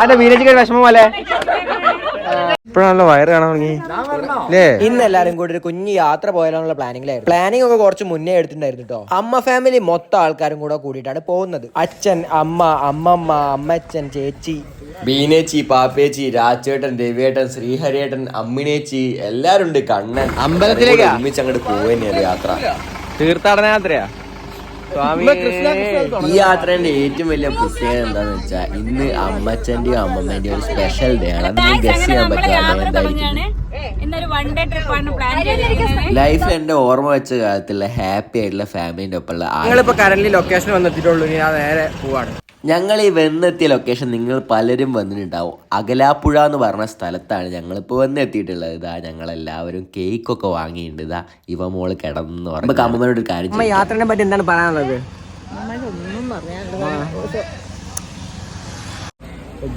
അന്റെ മീനച്ചിക്ക് വിഷമം പോലെ. ഇപ്പോഴാണല്ലോ വയറ് കാണാൻ തുടങ്ങി. ഇന്ന് എല്ലാരും കൂടി ഒരു കുഞ്ഞു യാത്ര പോയാലുള്ള പ്ലാനിങ്ങിലായിരുന്നു. പ്ലാനിംഗ് ഒക്കെ കുറച്ച് മുന്നേ എടുത്തിട്ടുണ്ടായിരുന്നു കേട്ടോ അമ്മ ഫാമിലി മൊത്തം ആൾക്കാരും കൂടെ കൂടിയിട്ടാണ് പോകുന്നത്. അച്ഛൻ അമ്മ അമ്മമ്മ അമ്മച്ചൻ ചേച്ചി. ബീനേച്ചി പാപ്പേച്ചി രാജേട്ടൻ രവിയേട്ടൻ ശ്രീഹരിയേട്ടൻ അമ്മിനേച്ചി എല്ലാരും ഉണ്ട് കണ്ണൻ. അമ്പലത്തിലേക്ക്? ഒരുമിച്ച് അങ്ങോട്ട് പോവുകയാണ് യാത്ര. തീർത്ഥാടന യാത്രയാ ഈ യാത്രയുടെ ഏറ്റവും വലിയ പ്രത്യേകത എന്താന്ന് വെച്ചാൽ ഇന്ന് അമ്മച്ചന്റെയും അമ്മമ്മേന്റെയും ഒരു സ്പെഷ്യൽ ഡേ ആണ്. അത് നിങ്ങൾക്ക് ഗസ് ചെയ്യാൻ പറ്റും എന്തായിരിക്കും? ഇന്നൊരു വൺ ഡേ ട്രിപ്പാണ് പ്ലാൻ ചെയ്തിരിക്കുന്നത്. ലൈഫിൽ എന്റെ ഓർമ്മ വെച്ച കാലത്തുള്ള ഹാപ്പി ആയിട്ടുള്ള ഫാമിലിന്റെ ഒപ്പമുള്ള ഞങ്ങളിപ്പോ കറന്റ് ലൊക്കേഷൻ വന്നിട്ടുള്ളൂ ഇനി ഞാൻ നേരെ പോവാണ്. ഞങ്ങൾ ഈ വന്നെത്തിയ ലൊക്കേഷൻ നിങ്ങൾ പലരും വന്നിട്ടുണ്ടാവും. അകലാപ്പുഴ എന്ന് പറഞ്ഞ സ്ഥലത്താണ് ഞങ്ങളിപ്പോൾ വന്നെത്തിയിട്ടുള്ളത്. ഇതാ ഞങ്ങളെല്ലാവരും കേക്കൊക്കെ വാങ്ങിയിട്ടുണ്ട്. ഇതാ ഇവ മോൾ കിടന്നു പറഞ്ഞു നമുക്ക് ഒരു കാര്യം അമ്മ യാത്രനെ പറ്റി എന്താണ് പറയാനുള്ളത്?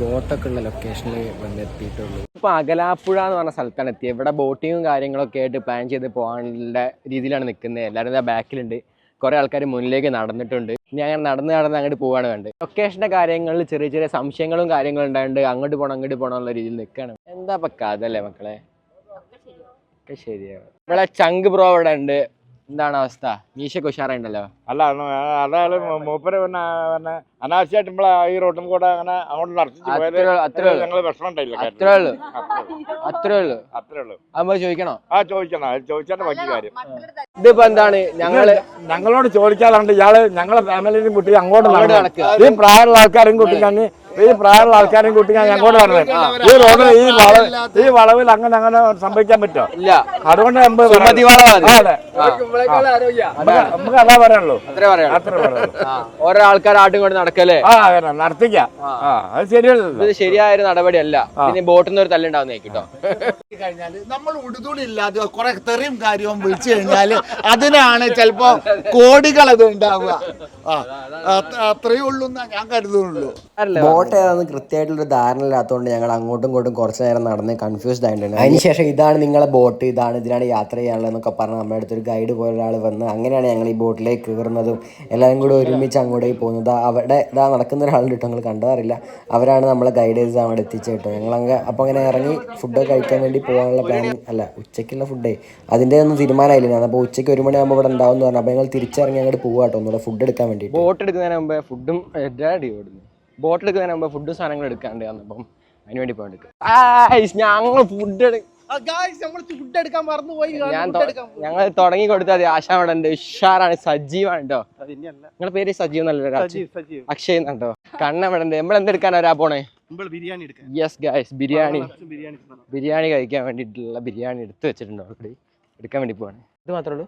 ബോട്ടൊക്കെ ഉള്ള ലൊക്കേഷനിൽ വന്നെത്തിയിട്ടുള്ളൂ. ഇപ്പൊ അകലാപ്പുഴ എന്ന് പറഞ്ഞ സ്ഥലത്താണ് എത്തിയത്. ഇവിടെ ബോട്ടിങ്ങും കാര്യങ്ങളൊക്കെ ആയിട്ട് പ്ലാൻ ചെയ്ത് പോകാനുള്ള രീതിയിലാണ് നിൽക്കുന്നത്. എല്ലാവരും ബാക്കിലുണ്ട് കുറെ ആൾക്കാർ മുന്നിലേക്ക് നടന്നിട്ടുണ്ട്. ഇനി അങ്ങനെ നടന്ന് നടന്ന് അങ്ങോട്ട് പോവാണ് വേണ്ടത് ലൊക്കേഷന്റെ കാര്യങ്ങളിൽ ചെറിയ ചെറിയ സംശയങ്ങളും കാര്യങ്ങളും ഉണ്ടായതുകൊണ്ട് അങ്ങോട്ട് പോണം അങ്ങോട്ട് പോണം എന്നുള്ള രീതിയിൽ നിൽക്കുകയാണ് എന്താ പക്കാതല്ലേ മക്കളെ? ഒക്കെ ശരിയാണ്. ഇവിടെ ചങ്ക് ബ്രോ അവിടെ ഉണ്ട്. എന്താണ് അവസ്ഥ? മീശക്ക് ഉഷാറുണ്ടല്ലോ അല്ല അതായത് മൂപ്പര് പിന്നെ പിന്നെ അനാവശ്യമായിട്ട് നമ്മളെ ഈ റോട്ടും കൂടെ അങ്ങനെ അങ്ങോട്ട് നടത്തിച്ച് പോയത് അത്രേ- ഉള്ളൂ. ഞങ്ങൾ വിഷമം ഉണ്ടായില്ല അത്രേ ഉള്ളൂ. അത്രേ ഉള്ളൂ. അത്രേ ഉള്ളൂ. ചോദിക്കണോ? ആ ചോദിക്കണോ. ചോദിച്ചാൽ ബാക്കി കാര്യം. ഇതിപ്പോ എന്താണ്? ഞങ്ങൾ ഞങ്ങളോട് ചോദിക്കാറുണ്ട് ഇയാൾ ഞങ്ങളെ ഫാമിലിയും കുട്ടി അങ്ങോട്ട് നടക്കുക. ഈ പ്രായമുള്ള ആൾക്കാരും കുട്ടിക്കാൻ ഈ പ്രായമുള്ള ആൾക്കാരെയും കൂട്ടി ഞാൻ അങ്ങോട്ട് പറഞ്ഞത് ഈ റോഡിൽ ഈ വളവ് ഈ വളവിൽ അങ്ങനെ അങ്ങനെ സംഭവിക്കാൻ പറ്റുമോ? ഇല്ല. അതുകൊണ്ട് നമുക്ക് അത്. പറയാനുള്ളൂ. ഓരോ ആൾക്കാർ ആട്ടും കൊണ്ട് നടക്കല്ലേ? നടത്തിക്കാം. ആ. അത് ശരിയല്ല ഇത് ശരിയായ ഒരു നടപടിയല്ല ഇനി ബോട്ടിൽ നിന്ന് ഒരു തല്ലുണ്ടാവുന്ന കേട്ടോ നമ്മൾ ഉടുതുണി ഇല്ലാതെ കുറെ തെറിയും കാര്യവും വിളിച്ചു കഴിഞ്ഞാൽ അതിനാണ് ചിലപ്പോ കോടികൾ അത് ഉണ്ടാവുക. അത്രയേ ഉള്ളൂ ഞാൻ കരുതുന്നുള്ളൂ. ബോട്ട് ഏതാന്ന് കൃത്യമായിട്ടുള്ള ധാരണ ഇല്ലാത്തതുകൊണ്ട് ഞങ്ങൾ അങ്ങോട്ടും ഇങ്ങോട്ടും കുറച്ച് നേരം നടന്ന് കൺഫ്യൂസ്ഡ് ആയിട്ടുണ്ട്. അതിനുശേഷം ഇതാണ് നിങ്ങളെ ബോട്ട് ഇതാണ് ഇതിനാണ് യാത്ര ചെയ്യാനുള്ളത് എന്നൊക്കെ പറഞ്ഞ് നമ്മുടെ അടുത്തൊരു ഗൈഡ് പോലെ ഒരാൾ വന്ന് അങ്ങനെയാണ് ഞങ്ങൾ ഈ ബോട്ടിലേക്ക് കയറുന്നതും എല്ലാവരും കൂടി ഒരുമിച്ച് അങ്ങോട്ടേക്ക് പോകുന്നത്. അവിടെ ഇതാ നടക്കുന്ന ഒരാളുണ്ട് കേട്ടോ ഞങ്ങൾ കണ്ടതറിയില്ല. അവരാണ് നമ്മളെ ഗൈഡ് ചെയ്ത് അവിടെ എത്തിച്ചു കേട്ടോ. ഞങ്ങൾ അങ്ങ് അപ്പോൾ അങ്ങനെ ഇറങ്ങി ഫുഡ് കഴിക്കാൻ വേണ്ടി പോകാനുള്ള പ്ലാനിങ് അല്ല ഉച്ചയ്ക്കുള്ള ഫുഡേ അതിന്റെ ഒന്നും തീരുമാനമായില്ല ഞാൻ? അപ്പോൾ ഉച്ചയ്ക്ക് ഒരു മണിയാകുമ്പോൾ ഇവിടെ ഉണ്ടാവും എന്ന് പറഞ്ഞു. അപ്പോൾ ഞങ്ങൾ തിരിച്ചിറങ്ങി അങ്ങോട്ട് പോകാം കേട്ടോ ഒന്നുകൂടെ ഫുഡ് എടുക്കാൻ വേണ്ടി ബോട്ട് എടുക്കുന്നതിന് മുമ്പ് ഫുഡും ഡാഡി ഓടുന്നു ബോട്ട് എടുക്കുന്നതിന് മുമ്പ് ഫുഡും സാധനങ്ങളും എടുക്കാണ്ട് അപ്പം അതിന് വേണ്ടി പോയിട്ട് ഞങ്ങൾ ഫുഡ് ഫുഡ് എടുക്കാൻ മറന്നുപോയി. ഞങ്ങൾ തുടങ്ങി കൊടുത്താൽ മതി. ആശാ അവിടെ ഉണ്ട്. ഉഷാറാണ്. സജീവാണ് കേട്ടോ നിങ്ങളുടെ പേര് സജീവ് നല്ലൊരു അക്ഷയ് എന്നുണ്ടോ കണ്ണ ഇവിടെ ഉണ്ട്. നമ്മൾ എന്തെടുക്കാൻ വരാ പോണേ? Yes guys biryani. ബിരിയാണി കഴിക്കാൻ വേണ്ടിട്ടുള്ള ബിരിയാണി എടുത്തു വെച്ചിട്ടുണ്ട് ഓൾറെഡി എടുക്കാൻ വേണ്ടി പോവാണ്. ഇത് മാത്രമേ ഉള്ളൂ?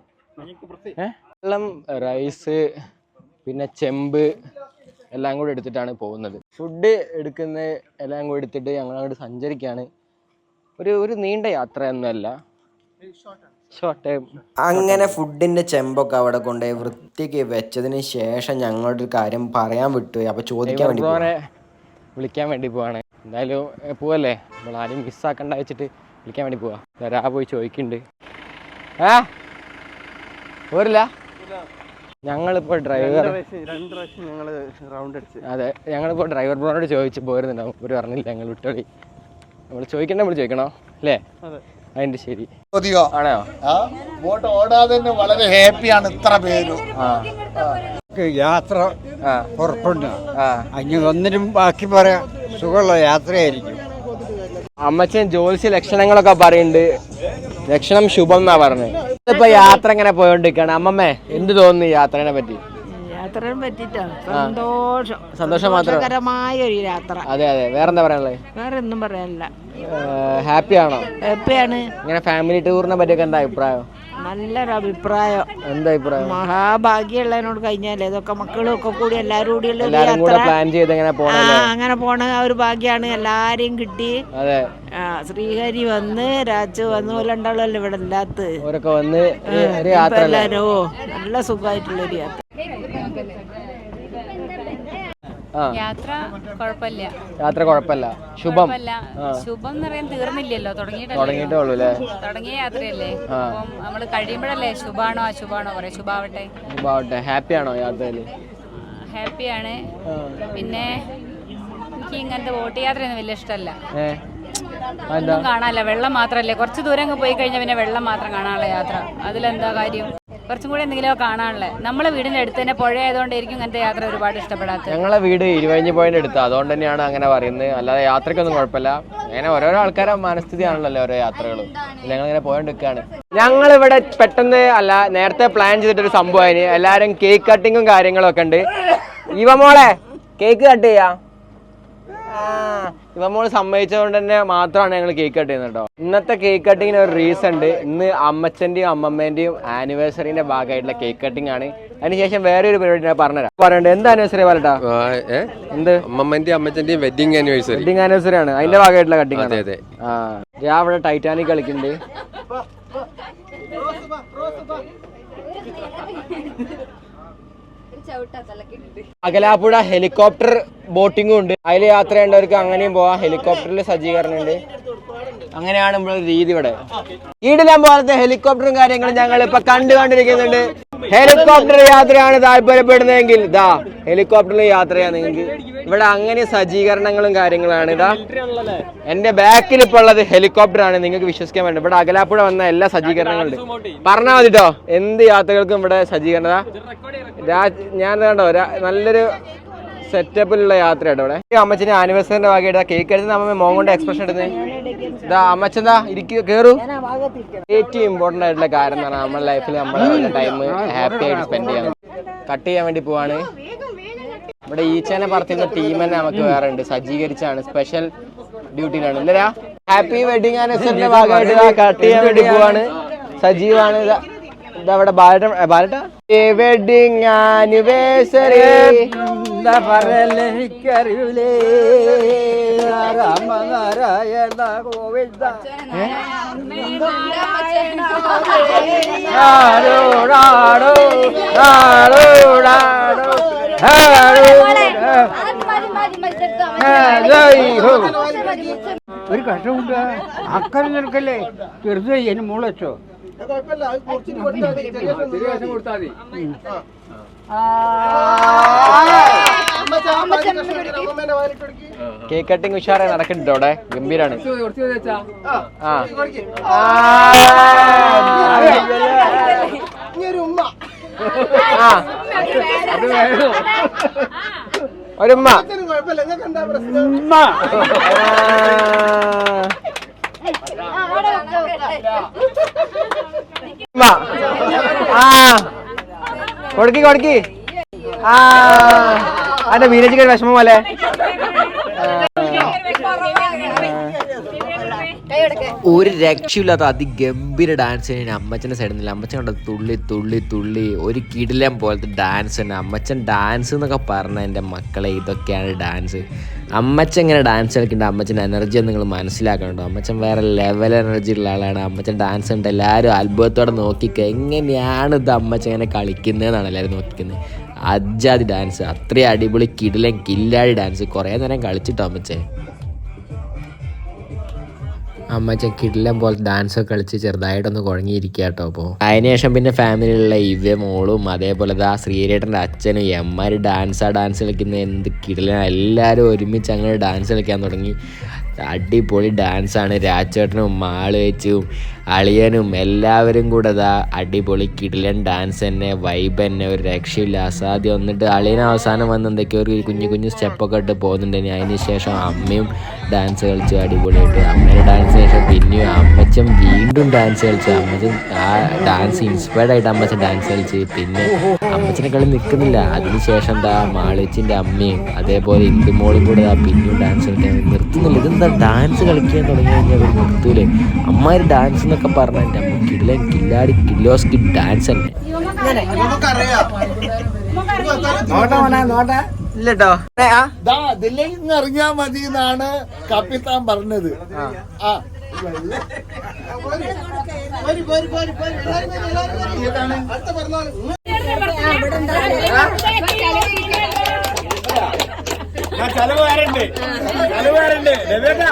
വെള്ളം റൈസ് പിന്നെ ചെമ്പ് എല്ലാം കൂടി എടുത്തിട്ടാണ് പോകുന്നത്. ഫുഡ് എടുക്കുന്ന എല്ലാം കൂടി എടുത്തിട്ട് ഞങ്ങൾ അങ്ങോട്ട് സഞ്ചരിക്കുകയാണ് ഒരു ഒരു നീണ്ട യാത്രയൊന്നുമല്ല. അങ്ങനെ ഫുഡിന്റെ ചെമ്പൊക്കെ അവിടെ കൊണ്ടുപോയി വൃത്തിക്ക് വെച്ചതിന് ശേഷം ഞങ്ങളുടെ ഒരു കാര്യം പറയാൻ വിട്ടു. അപ്പൊ ചോദിക്കാൻ വേണ്ടി വിളിക്കാൻ വേണ്ടി പോവാണ്. എന്തായാലും പോവല്ലേ? നമ്മൾ ആരും മിസ്സാക്കണ്ട വെച്ചിട്ട് വിളിക്കാൻ വേണ്ടി പോവാ. പോയി ചോദിക്കുന്നുണ്ട് ഏ? പോരില്ല? ഞങ്ങളിപ്പോ ഡ്രൈവർ അതെ ഞങ്ങളിപ്പോ ഡ്രൈവർ ബ്രോനോട് ചോദിച്ചു പോരുന്നുണ്ടാവും ഒരു പറഞ്ഞില്ല ഞങ്ങൾ വിട്ടോളി. നമ്മൾ ചോദിക്കണ്ട നമ്മൾ ചോദിക്കണോ? അല്ലേ? അതിന്റെ ശരി. ആണോ? ആ ബോട്ട് ഓടാതെ തന്നെ വളരെ ഹാപ്പിയാണ് ഇത്ര പേരും. യാത്ര ആ. അങ്ങനെ ഒന്നിനും ബാക്കി പറയാ സുഖമുള്ള യാത്രയായിരിക്കും. അമ്മച്ചൻ ജോലിസ് ലക്ഷണങ്ങളൊക്കെ പറയുന്നുണ്ട്. ലക്ഷണം ശുഭം എന്നാ പറഞ്ഞത് ഇപ്പൊ യാത്ര ഇങ്ങനെ പോയോണ്ടിരിക്കാണ്. അമ്മമ്മേ എന്ത് തോന്നുന്നു യാത്രനെ പറ്റി? യാത്രയെ സന്തോഷം. സന്തോഷം മാത്രം. സന്തോഷകരമായ ഒരു യാത്ര. അതെ അതെ. വേറെന്താ പറയാനുള്ളത് വേറെ ഒന്നും പറയാനില്ല. ഹാപ്പി ആണോ ഹാപ്പിയാണ്. ഇങ്ങനെ ഫാമിലി ടൂറിനെ പറ്റിയൊക്കെ എന്താ അഭിപ്രായം? നല്ലൊരു അഭിപ്രായം എന്താ അഭിപ്രായം? മഹാഭാഗ്യമുള്ളതിനോട് കഴിഞ്ഞാലേ ഇതൊക്കെ മക്കളും ഒക്കെ കൂടി എല്ലാവരും കൂടി എല്ലാരും പ്ലാൻ ചെയ്ത് ഇങ്ങനെ ആ അങ്ങനെ പോണ ആ ഒരു ഭാഗ്യാണ് എല്ലാരെയും കിട്ടി. അതെ. ആ ശ്രീഹരി വന്ന് രാജു വന്ന് പോലെ ഉണ്ടാവുമല്ലോ ഇവിടെ ഇല്ലാത്ത? അവരൊക്കെ വന്ന് ഒരു- ഒരു യാത്ര എല്ലാരും ഓ നല്ല സുഖമായിട്ടുള്ളൊരു യാത്ര. യാത്ര കുഴപ്പമില്ല. യാത്ര കുഴപ്പമില്ല. ശുഭം. ശുഭം എന്ന് പറയാൻ തീർന്നില്ലല്ലോ. തുടങ്ങിയിട്ടേ ഉള്ളൂ അല്ലേ തുടങ്ങിയ യാത്രയല്ലേ? നമ്മൾ അപ്പം നമ്മൾ കഴിയുമ്പോഴല്ലേ ശുഭാണോ അശുഭാണോ പറയാം? ശുഭാവട്ടെ. ശുഭാവട്ടെ. ഹാപ്പി ആണോ യാത്രയിൽ ഹാപ്പിയാണ് പിന്നെ എനിക്ക് ഇങ്ങനത്തെ ബോട്ട് യാത്രയൊന്നും വലിയ ഇഷ്ടമല്ല. ഒന്നും കാണാനല്ല. വെള്ളം മാത്രല്ലേ കുറച്ച് ദൂരം പോയി കഴിഞ്ഞാൽ പിന്നെ വെള്ളം മാത്രം കാണാനുള്ള യാത്ര. അതിലെന്താ കാര്യം? കുറച്ചും കൂടി എന്തെങ്കിലും കാണാനുള്ളത്. നമ്മളെ വീടിന്റെ അടുത്ത് തന്നെ പുഴ ആയതുകൊണ്ടായിരിക്കും ഇങ്ങനത്തെ യാത്ര ഒരുപാട് ഇഷ്ടപ്പെടാത്തത്. ഞങ്ങളെ വീട് ഇരുപഞ്ച് പോയിന്റ് അടുത്ത് അതുകൊണ്ട് തന്നെയാണ് അങ്ങനെ പറയുന്നത്. അല്ലാതെ യാത്രക്കൊന്നും കുഴപ്പമില്ല. അങ്ങനെ ഓരോരോ ആൾക്കാരെ മനസ്ഥിതിയാണല്ലോ ഓരോ യാത്രകളും. ഞങ്ങൾ ഇങ്ങനെ പോയോണ്ടിരിക്കുകയാണ് ഞങ്ങൾ ഇവിടെ പെട്ടെന്ന് അല്ല നേരത്തെ പ്ലാൻ ചെയ്തിട്ടൊരു സംഭവമായി എല്ലാരും കേക്ക് കട്ടിങ്ങും കാര്യങ്ങളും ഒക്കെ ഉണ്ട്. ഇവ മോളെ കേക്ക് കട്ട് ചെയ്യാ. ഇവ മോൾ സമ്മതിച്ചതുകൊണ്ട് തന്നെ മാത്രമാണ് ഞങ്ങൾ കേക്ക് കട്ട് ചെയ്യുന്നത് കേട്ടോ ഇന്നത്തെ കേക്ക് കട്ടിങ്ങിന് ഒരു റീസൺ ഉണ്ട്. ഇന്ന് അമ്മച്ചന്റെയും അമ്മമ്മേന്റെയും ആനിവേഴ്സറിന്റെ ഭാഗമായിട്ടുള്ള കേക്ക് കട്ടിംഗ് ആണ്. അതിനുശേഷം വേറെ ഒരു പരിപാടി ഞാൻ പറഞ്ഞുതരാം. പറയണ്ടേ എന്ത് ആനിവേഴ്സറി പറയട്ടാ എന്ത്? അമ്മമ്മന്റെ അമ്മച്ചന്റെയും വെഡിങ് ആനിവേഴ്സറി വെഡിങ് ആനിവേഴ്സറി ആണ്. അതിന്റെ ഭാഗമായിട്ടുള്ള കട്ടിങ് അതെ അതെ. ആ ഞാൻ അവിടെ ടൈറ്റാനിക് കളിക്കുന്നുണ്ട്. അകലാപ്പുഴ ഹെലികോപ്റ്റർ ബോട്ടിങ്ങും ഉണ്ട്. അതിൽ യാത്ര ചെയ്യേണ്ടവർക്ക് അങ്ങനെയും പോവാം. ഹെലികോപ്റ്ററിൽ സജ്ജീകരണം ഉണ്ട് അങ്ങനെയാണ് നമ്മുടെ രീതി ഇവിടെ. ഈടിലാൻ പോലത്തെ ഹെലികോപ്റ്ററും കാര്യങ്ങളും ഞങ്ങൾ ഇപ്പൊ കണ്ടുകൊണ്ടിരിക്കുന്നുണ്ട്. ഹെലികോപ്റ്റർ യാത്രയാണ് താല്പര്യപ്പെടുന്നതെങ്കിൽ ഇതാ ഹെലികോപ്റ്ററിൽ യാത്രയാണ് നിങ്ങൾക്ക്. ഇവിടെ അങ്ങനെ സജ്ജീകരണങ്ങളും കാര്യങ്ങളാണ്. ഇതാ എന്റെ ബാക്കിൽ ഇപ്പൊ ഉള്ളത് ഹെലികോപ്റ്റർ ആണ് നിങ്ങൾക്ക് വിശ്വസിക്കാൻ വേണ്ട ഇവിടെ അകലാപ്പുഴ വന്ന എല്ലാ സജ്ജീകരണങ്ങളുണ്ട്. പറഞ്ഞാൽ മതി കേട്ടോ എന്ത് യാത്രകൾക്കും ഇവിടെ സജ്ജീകരണത ഞാൻ കണ്ടോ നല്ലൊരു സെറ്റപ്പിലുള്ള യാത്ര കേട്ടോ ഇവിടെ. ഈ അമ്മച്ചിന്റെ ആനിവേഴ്സറിന്റെ ഭാഗമായിട്ട് കേക്ക് എടുത്ത് അമ്മ മോൻ കൊണ്ട് എക്സ്പ്രഷൻ എടുത്ത് ഇതാ അമ്മച്ചെന്താ? ഇരിക്കുക കേറൂ. ഏറ്റവും ഇമ്പോർട്ടന്റ് ആയിട്ടുള്ള കാര്യം എന്ന് പറഞ്ഞാൽ നമ്മുടെ ലൈഫിൽ നമ്മുടെ ടൈം ഹാപ്പി ആയിട്ട് സ്പെൻഡ് ചെയ്യണം. കട്ട് ചെയ്യാൻ വേണ്ടി പോവാണ്. ഇവിടെ ഈച്ചനെ പറത്തുന്ന ടീം തന്നെ നമുക്ക് വേറെ ഉണ്ട് സജ്ജീകരിച്ചാണ്. സ്പെഷ്യൽ ഡ്യൂട്ടിയിലാണ് ഇല്ലരാ ഹാപ്പി വെഡിങ് ആനിവേഴ്സറിന്റെ ഭാഗമായിട്ട് കട്ട് ചെയ്യാൻ വേണ്ടി പോവാണ്. സജീവാണ് ഇതാ ഇതാ ഇവിടെ ബാലട്ട ബാലട്ട വെഡിങ് ആനിവേഴ്സറി. എന്താ പറയല്ലേ എനിക്കറിയൂലേ. രാമനാരായണ ഗോവിന്ദ. ആരോടാടോ ആരോടാടോ ഒരു കഷ്ടമുണ്ട് അക്കരെ നിൽക്കല്ലേ ചെറുതായി എന്നെ മുളച്ചോ കേക്ക് കട്ടിങ് ഉഷാറായി നടക്കുന്നുണ്ട് അവിടെ. ഗംഭീരാണ്. ആ. ആ. ആ. ഒരുമ്മ. ഉമ്മ. കൊടുക്കി കൊടുക്കി. ആ അതെ മീനച്ചിക്ക് ഒരു വിഷമം പോലെ? ഒരു രക്ഷയില്ലാത്ത അതിഗംഭീര ഡാൻസ് തന്നെ അമ്മച്ചന്റെ സൈഡിൽ നിന്നില്ല. അമ്മച്ചൻ കണ്ട തുള്ളി തുള്ളി തുള്ളി ഒരു കിടിലം പോലത്തെ ഡാൻസ് തന്നെ അമ്മച്ചൻ ഡാൻസ് എന്നൊക്കെ പറഞ്ഞ എന്റെ മക്കളെ ഇതൊക്കെയാണ് ഡാൻസ് അമ്മച്ചൻ ഇങ്ങനെ ഡാൻസ് കളിക്കേണ്ട അമ്മച്ചന്റെ എനർജി നിങ്ങൾ മനസ്സിലാക്കണോ അമ്മച്ചൻ വേറെ ലെവൽ എനർജി ഉള്ള ആളാണ്. അമ്മച്ചൻ ഡാൻസ് ഉണ്ട് എല്ലാവരും അത്ഭുതത്തോടെ നോക്കിക്കുക എങ്ങനെയാണ് ഇത് അമ്മച്ചൻ ഇങ്ങനെ കളിക്കുന്നതെന്നാണ് എല്ലാവരും നോക്കിക്കുന്നത്. അജാതി ഡാൻസ് അത്രയും അടിപൊളി കിടിലൻ കില്ലാടി ഡാൻസ് കുറേ നേരം കളിച്ചിട്ടോ അമ്മച്ചേ അമ്മച്ചൻ കിടിലം പോലെ ഡാൻസ് ഒക്കെ കളിച്ച് ചെറുതായിട്ടൊന്ന് കുഴങ്ങിയിരിക്കുക കേട്ടോ അപ്പോൾ അതിനുശേഷം പിന്നെ ഫാമിലിയിലുള്ള ഇവ മോളും അതേപോലെ ആ ശ്രീരേട്ടന്റെ അച്ഛനും എമ്മാര് ഡാൻസ് ആ ഡാൻസ് കളിക്കുന്ന എന്ത് കിടിലൻ എല്ലാവരും ഒരുമിച്ച് അങ്ങനെ ഡാൻസ് കളിക്കാൻ തുടങ്ങി. അടിപൊളി ഡാൻസാണ് രാജേട്ടനും മാൾ വെച്ചും അളിയനും എല്ലാവരും കൂടെ അതാ അടിപൊളി കിടിലൻ ഡാൻസ് തന്നെ വൈബ് തന്നെ ഒരു രക്ഷയില്ല അസാധ്യം. വന്നിട്ട് അളിയൻ അവസാനം വന്ന് എന്തൊക്കെയോ ഒരു കുഞ്ഞു കുഞ്ഞു സ്റ്റെപ്പൊക്കെ ഇട്ട് പോകുന്നുണ്ടെങ്കിൽ അതിന് ശേഷം അമ്മയും ഡാൻസ് കളിച്ചു അടിപൊളിയായിട്ട്. അമ്മയുടെ ഡാൻസ് ശേഷം പിന്നെയും അമ്മച്ചൻ വീണ്ടും ഡാൻസ് കളിച്ചു. അമ്മച്ചൻ ആ ഡാൻസ് ഇൻസ്പയർഡ് ആയിട്ട് അമ്മച്ചൻ ഡാൻസ് കളിച്ച്. പിന്നെ അമ്മച്ചനെ കളി നിൽക്കുന്നില്ല അതിനുശേഷം എന്താ മാളിച്ചിന്റെ അമ്മയും അതേപോലെ ഇന്ദുമോളും കൂടെ ആ പിന്നെയും ഡാൻസ് കളിക്കാൻ നിർത്തുന്നില്ല. ഇതെന്താ ഡാൻസ് കളിക്കാൻ തുടങ്ങി കഴിഞ്ഞാൽ അവർ നിർത്തൂലേ? അമ്മമാര് ഡാൻസ് എന്നൊക്കെ പറഞ്ഞാൽ എന്റെ അമ്മ കിടിലൻ കില്ലാടി കില്ലോസ്കി ഡാൻസ് തന്നെ ഇല്ലട്ടോ ഇറങ്ങിയാ മതി എന്നാണ് കപ്പിത്താൻ പറഞ്ഞത് ആ ചെലവ് വേറുണ്ട് ചെലവ് വേറുണ്ട് രവേട്ടാ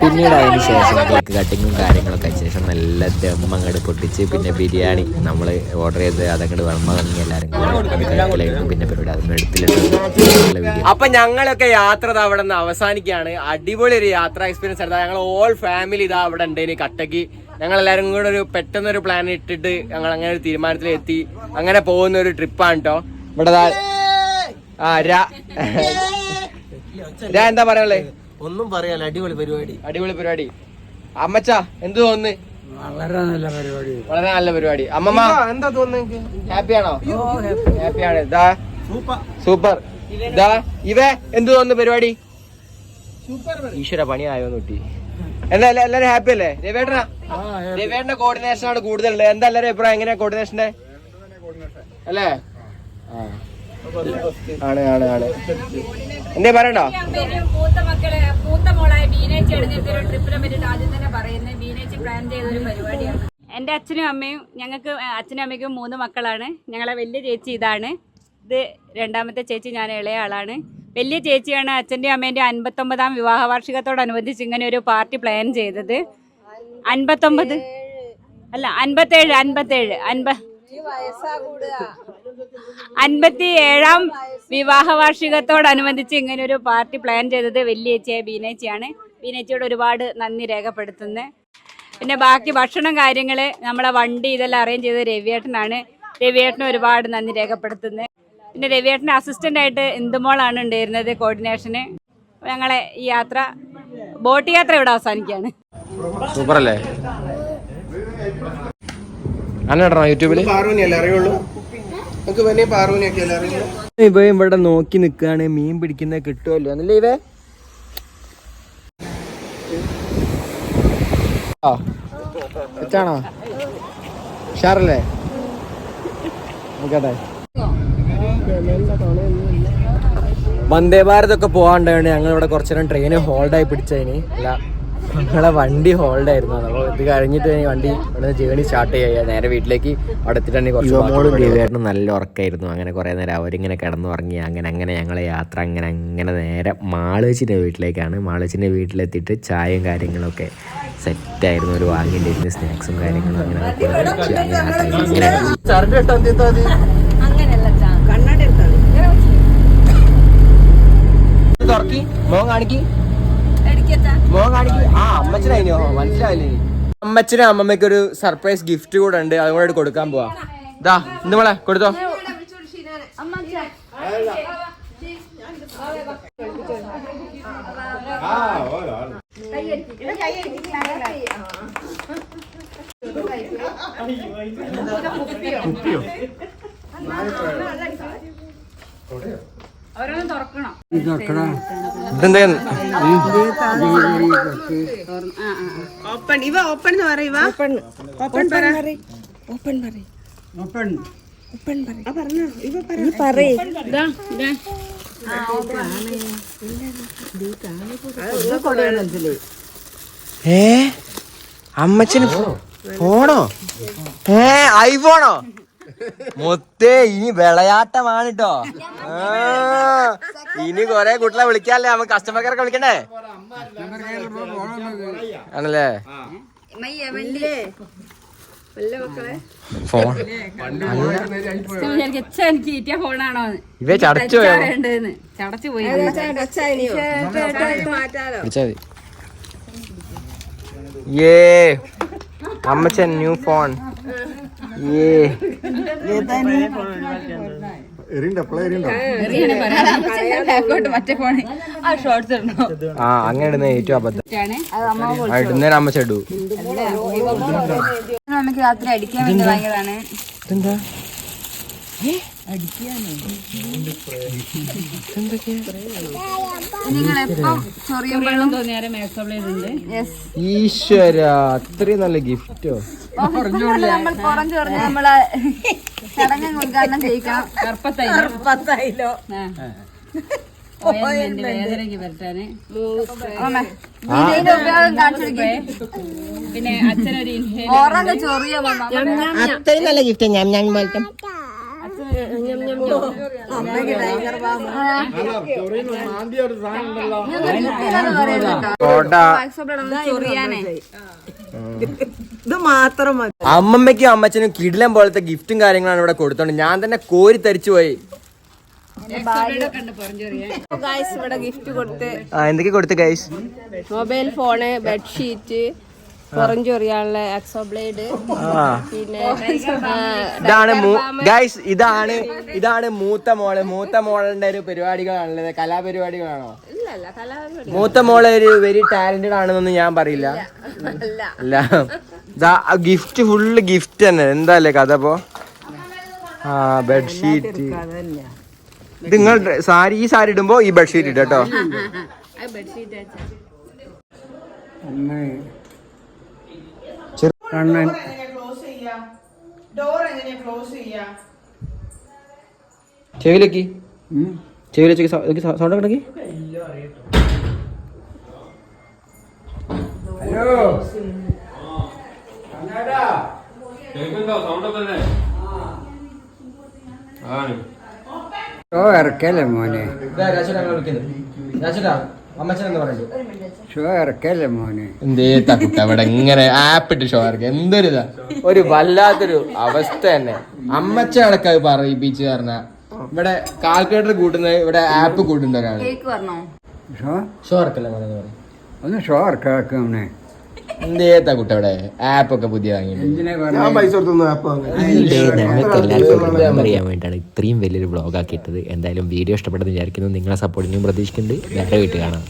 പിന്നീട് അതിന് ശേഷം കേക്ക് കട്ടിങ്ങും കാര്യങ്ങളൊക്കെ അതിന് ശേഷം നല്ല ദമ്മ അങ്ങോട്ട് പൊട്ടിച്ച് പിന്നെ ബിരിയാണി നമ്മൾ ഓർഡർ ചെയ്ത് അതങ്ങോട്ട് വർമ്മ തുടങ്ങി എല്ലാവരും പിന്നെ പരിപാടി അതൊന്നും എടുത്തില്ല അപ്പൊ ഞങ്ങളൊക്കെ യാത്ര അവിടെ നിന്ന് അവസാനിക്കുകയാണ്. അടിപൊളി ഒരു യാത്ര എക്സ്പീരിയൻസ് ആയിരുന്നു. ഞങ്ങൾ ഓൾ ഫാമിലി ഇതാ അവിടെ ഉണ്ട് കട്ടക്ക്. ഞങ്ങൾ എല്ലാവരും കൂടെ ഒരു പെട്ടെന്ന് ഒരു പ്ലാൻ ഇട്ടിട്ട് ഞങ്ങൾ അങ്ങനെ ഒരു തീരുമാനത്തിൽ എത്തി അങ്ങനെ പോകുന്ന ഒരു ട്രിപ്പാണ് കേട്ടോ ഇവിടെ ആ രാ എന്താ പറയാനുള്ളേ? ഒന്നും പറയാല്ല അടിപൊളി പരിപാടി. അടിപൊളി പരിപാടി. അമ്മച്ച എന്ത് തോന്നുന്നു? വളരെ നല്ല പരിപാടി. വളരെ നല്ല പരിപാടി. അമ്മമ്മ എന്താ തോന്നുന്നു ഹാപ്പി. ആണ് ഇതാ. സൂപ്പർ. സൂപ്പർ. ഇതാ ഇവേ എന്ത് തോന്നുന്നു പരിപാടി? ഈശ്വര പണി ആയോ കുട്ടി എന്താ എല്ലാ- എല്ലാരും ഹാപ്പി അല്ലേ? രവേട്ടനാ രവേട്ടന്റെ കോർഡിനേഷൻ ആണ് കൂടുതലുള്ളത്. എന്താ എല്ലാരും അഭിപ്രായം? എങ്ങനെയാ കോർഡിനേഷന്റെ അല്ലേ? ആ. ആണ് ആണ് ആണ്. എന്തേ പറയണ്ട? പൂത്ത മക്കളെ പൂത്ത മോളായ ബീനേച്ചി എടുത്തിട്ട് ഒരു ട്രിപ്പിനെ പറ്റിയിട്ട് ആദ്യം തന്നെ പറയുന്നത് ബീനേച്ചി പ്ലാൻ ചെയ്തൊരു പരിപാടിയാണ് എന്റെ അച്ഛനും അമ്മയും ഞങ്ങൾക്ക് അച്ഛനും അമ്മയ്ക്കും മൂന്ന് മക്കളാണ്. ഞങ്ങളെ വലിയ ചേച്ചി ഇതാണ്. ഇത് രണ്ടാമത്തെ ചേച്ചി ഞാൻ ഇളയ ആളാണ്. വലിയ ചേച്ചിയാണ് അച്ഛന്റെയും അമ്മേന്റെയും അൻപത്തൊമ്പതാം വിവാഹ വാർഷികത്തോടനുബന്ധിച്ച് ഇങ്ങനെ ഒരു പാർട്ടി പ്ലാൻ ചെയ്തത്. അൻപത്തൊമ്പത്? അല്ല അൻപത്തേഴ് അൻപത്തേഴ് അൻപ അൻപത്തി ഏഴാം വിവാഹ വാർഷികത്തോടനുബന്ധിച്ച് ഇങ്ങനെ ഒരു പാർട്ടി പ്ലാൻ ചെയ്തത് വലിയേച്ചിയായ ബീനേച്ചിയാണ്. ബീനേച്ചിയോട് ഒരുപാട് നന്ദി രേഖപ്പെടുത്തുന്നത് പിന്നെ ബാക്കി ഭക്ഷണം കാര്യങ്ങൾ നമ്മളെ വണ്ടി ഇതെല്ലാം അറേഞ്ച് ചെയ്തത് രവിയേട്ടനാണ്. രവിയേട്ടന് ഒരുപാട് നന്ദി രേഖപ്പെടുത്തുന്നത് പിന്നെ രവിയേട്ടന്റെ അസിസ്റ്റന്റ് ആയിട്ട് ഇന്ദുമോളാണ് ഉണ്ടായിരുന്നത് കോർഡിനേഷന് ഞങ്ങളെ ഈ യാത്ര ബോട്ട് യാത്ര ഇവിടെ അവസാനിക്കുകയാണ്. സൂപ്പർ അല്ലേ അന്നിടണോ യൂട്യൂബിൽ. ഇവ ഇവിടെ നോക്കി നിക്കാണ് മീൻ പിടിക്കുന്ന കിട്ടുമല്ലോ. എന്നല്ലേ ഇവ? തെറ്റാണോ ഉഷാറല്ലേ? നോക്കട്ടെ. വന്ദേ ഭാരത് ഒക്കെ പോകാണ്ടായോണ്ട് ഞങ്ങൾ ഇവിടെ കുറച്ചു നേരം ട്രെയിന് ഹോൾഡായി പിടിച്ചതിന്. അല്ല ഞങ്ങളെ വണ്ടി ഹോൾഡ് ആയിരുന്നു. അപ്പോൾ ഇത് കഴിഞ്ഞിട്ട് വണ്ടി ഇവിടെ ജേണി സ്റ്റാർട്ട് ചെയ്യുക നേരെ വീട്ടിലേക്ക് അവിടെ എത്തിയിട്ട് കുറച്ച് ബാക്കി നല്ല ഉറക്കായിരുന്നു. അങ്ങനെ കുറേ നേരം അവരിങ്ങനെ കിടന്നുറങ്ങി അങ്ങനെ അങ്ങനെ ഞങ്ങളെ യാത്ര അങ്ങനെ അങ്ങനെ നേരെ മാളേച്ചിന്റെ വീട്ടിലേക്കാണ്. മാളേച്ചിന്റെ വീട്ടിലെത്തിയിട്ട് ചായയും കാര്യങ്ങളൊക്കെ സെറ്റായിരുന്നു ഒരു വാങ്ങിയിട്ടിരുന്ന സ്നാക്സും കാര്യങ്ങളും അങ്ങനെ അങ്ങനെയല്ല മോൻ കാണിക്കി. മോൻ കാണിക്കി. ആ മനസ്സിലായില്ലേ? അമ്മച്ചനും അമ്മമ്മയ്ക്ക് ഒരു സർപ്രൈസ് ഗിഫ്റ്റ് കൂടെ ഉണ്ട്. അതും കൂടെ കൊടുക്കാൻ പോവാ. ഇതാ ഇന്ന് മോളെ കൊടുത്തോ. ഓരോന്നും തുറക്കണം? ഇതെന്താ? ഓപ്പൺ. ഇവ ഓപ്പൺ എന്ന് പറയുക ഓപ്പൺ. ഓപ്പൺ പറ. ഓപ്പൺ പറ. ഓപ്പൺ. ഓപ്പൺ പറ. ആ പറഞ്ഞോ. ഇവ പറ. ഇതാ ഇതാ. ഏ? അമ്മച്ചന് ഫോണോ? ഏ ഐഫോണോ? മൊത്തേ ഇനി വിളയാട്ടമാണ് കേട്ടോ ഇനി കൊറേ കുട്ടികളെ വിളിക്കാല്ലേ? നമ്മ കസ്റ്റമർ കെയറൊക്കെ വിളിക്കണ്ടേ? ആണല്ലേ? ഫോൺ. വിചാരിക്കും "ഛെ, എനിക്ക് ഈറ്റിയ ഫോണാണോ ഇവ ചടച്ചു പോയോ? ഉണ്ടെന്ന് ചടച്ചു പോയി. വിളിച്ചാ മതി. ഏ അമ്മച്ചൻ ന്യൂ ഫോൺ. ആ അങ്ങനെ ഇടുന്ന ഏറ്റവും അബദ്ധം. ആണ് അമ്മ നമുക്ക് രാത്രി അടിക്കാൻ വേണ്ടി വാങ്ങിയതാണ്. ഇതെന്താ? ഈശ്വര അത്രയും നല്ല ഗിഫ്റ്റോ നമ്മൾ നമ്മൾ ചടങ്ങ് ഉദ്ഘാടനം ചെയ്യിക്കണം പിന്നെ അച്ഛനൊരു ഇൻഹേലർ അത്രയും നല്ല ഗിഫ്റ്റ് ഞാൻ ഞാൻ വെൽക്കം ഇത് മാത്രം മതി. അമ്മമ്മയ്ക്കും അമ്മച്ചനും കിടിലം പോലത്തെ ഗിഫ്റ്റും കാര്യങ്ങളാണ് ഇവിടെ കൊടുത്തോണ്ട് ഞാൻ തന്നെ കോരി തരിച്ചു പോയി. ഗായ്സ് ഇവിടെ ഗിഫ്റ്റ് കൊടുത്ത് ആ എന്തൊക്കെ കൊടുത്തു ഗൈസ് മൊബൈൽ ഫോണ് ബെഡ്ഷീറ്റ് പുറഞ്ചൊറിയാനുള്ള എക്സോ ബ്ലേഡ് പിന്നെ ഇതാണ് ഗൈസ് ഇതാണ് ഇതാണ് മൂത്ത മോൾ. മൂത്ത മോളുടെ ഒരു പരിപാടികളാണല്ലേ കലാപരിപാടികളാണോ? മൂത്ത മോളെ ഒരു വെരി ടാലന്റഡ് ആണെന്നൊന്നും ഞാൻ പറയില്ല. അല്ല. ഗിഫ്റ്റ് ഫുള്ള് ഗിഫ്റ്റ് തന്നെ. എന്താല്ലേ കഥ അപ്പോ ആ ബെഡ്ഷീറ്റ് ഇത് നിങ്ങൾ സാരി ഈ സാരി ഇടുമ്പോ ഈ ബെഡ്ഷീറ്റ് ഇട്ടോ കേട്ടോ. കണ്ണൻ ചെവിലേക്ക് ചെവിലേക്ക് സൗണ്ട് കിടക്കി ഓ ഇറക്കല്ലേ മോനെ. അമ്മച്ചനെന്ന് പറഞ്ഞു ഷോ ഇറക്കല്ലേ മോനെ? എന്തേത്താ കുട്ട അവിടെ ഇങ്ങനെ ആപ്പ് ഇട്ട് ഷോ ഇറക്കി എന്തൊരു ഇതാ ഒരു വല്ലാത്തൊരു അവസ്ഥ തന്നെ. അമ്മച്ച അടക്കം പറയിപ്പിച്ച് പറഞ്ഞ. ഇവിടെ കാൽക്കുലേറ്റർ കൂട്ടുന്ന ഇവിടെ ആപ്പ് കൂട്ടുന്ന ഒരാൾ. പറഞ്ഞോ? ഷോ? ഷോ ഇറക്കല്ലേ മോനെ പറയും. ഒന്ന് ഷോ ഇറക്കാക്ക മോനെ. എന്തേത്താ കുട്ട ഇവിടെ ആപ്പ് ഒക്കെ പുതിയ റിമെമ്പർ ചെയ്യാൻ ഇത്രയും വലിയൊരു ബ്ലോഗ് ആക്കിയിട്ടത്. എന്തായാലും വീഡിയോ ഇഷ്ടപ്പെട്ടെന്ന് വിചാരിക്കുന്നു. നിങ്ങളെ സപ്പോർട്ടിനും പ്രതീക്ഷിക്കുന്നുണ്ട്. വേറെ വീട്ടിൽ കാണാം.